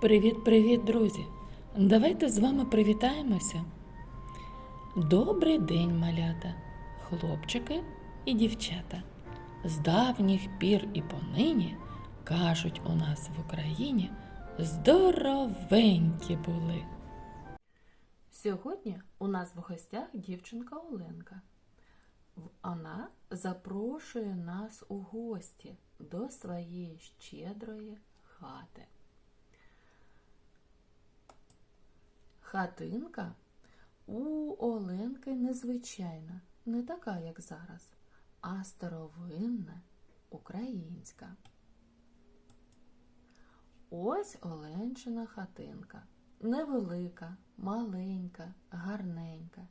Привіт-привіт, друзі! Давайте з вами привітаємося. Добрий день, малята, хлопчики і дівчата. З давніх пір і понині кажуть у нас в Україні здоровенькі були. Сьогодні у нас в гостях дівчинка Оленка. Вона запрошує нас у гості до своєї щедрої хати. Хатинка у Оленки незвичайна, не така, як зараз, а старовинна українська. Ось Оленчина хатинка. Невелика, маленька, гарненька.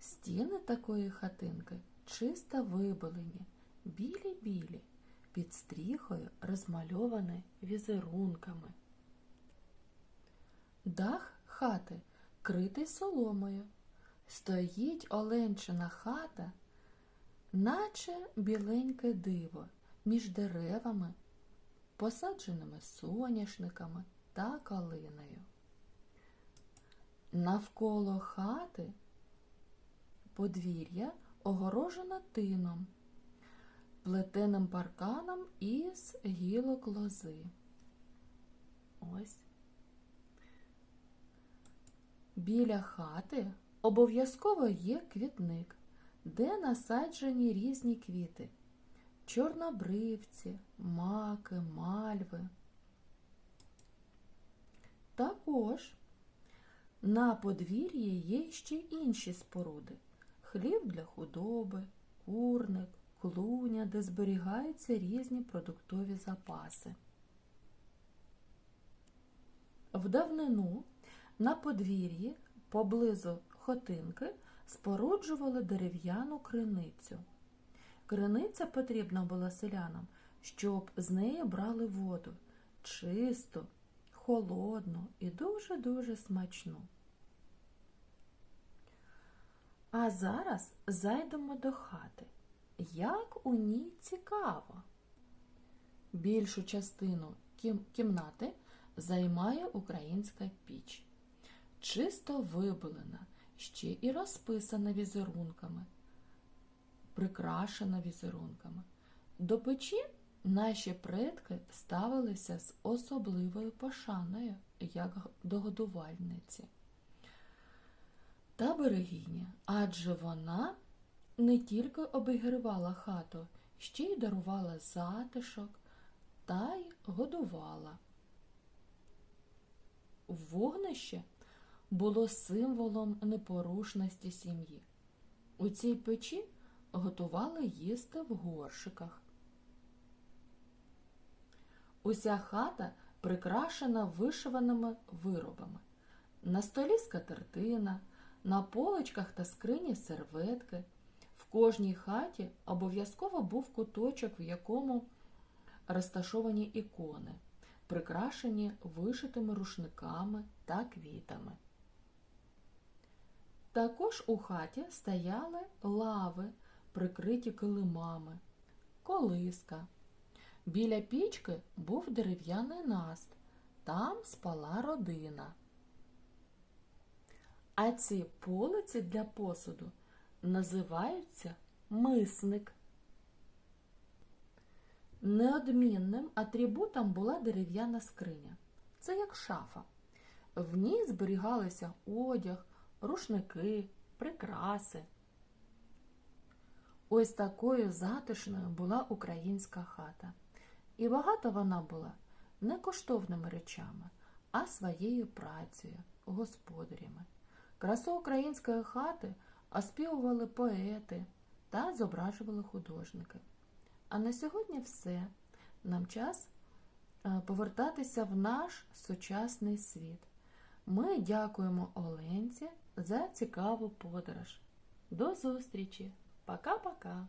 Стіни такої хатинки чисто вибелені, білі-білі, під стріхою розмальовані візерунками. Дах хати критий соломою. Стоїть Оленчина хата, наче біленьке диво між деревами, посадженими соняшниками та калиною. Навколо хати подвір'я огорожено тином, плетеним парканом із гілок лози. Ось. Біля хати обов'язково є квітник, де насаджені різні квіти чорнобривці, маки, мальви. Також на подвір'ї є ще інші споруди хлів для худоби, курник, клуня, де зберігаються різні продуктові запаси. В давнину на подвір'ї поблизу хотинки споруджували дерев'яну криницю. Криниця потрібна була селянам, щоб з неї брали воду чисту, холодну і дуже-дуже смачну. А зараз зайдемо до хати. Як у ній цікаво. Більшу частину кім- кімнати займає українська піч. Чисто вибелена, ще і розписана візерунками, прикрашена візерунками. До печі наші предки ставилися з особливою пошаною, як до годувальниці та берегині, адже вона не тільки обігрівала хату, ще й дарувала затишок та й годувала. Вогнище було символом непорушності сім'ї. У цій печі готували їсти в горшиках. Уся хата прикрашена вишиваними виробами. На столі скатертина, на поличках та скрині серветки. В кожній хаті обов'язково був куточок, в якому розташовані ікони, прикрашені вишитими рушниками та квітами. Також у хаті стояли лави, прикриті килимами, колиска. Біля пічки був дерев'яний наст, там спала родина. А ці полиці для посуду називаються мисник. Неодмінним атрибутом була дерев'яна скриня. Це як шафа. В ній зберігалися одяг, рушники, прикраси. Ось такою затишною була українська хата. І багата вона була не коштовними речами, а своєю працею, господарями. Красу української хати оспівували поети та зображували художники. А на сьогодні все. Нам час е, повертатися в наш сучасний світ. Ми дякуємо Оленці за цікаву подорож. До зустрічі! Пока-пока!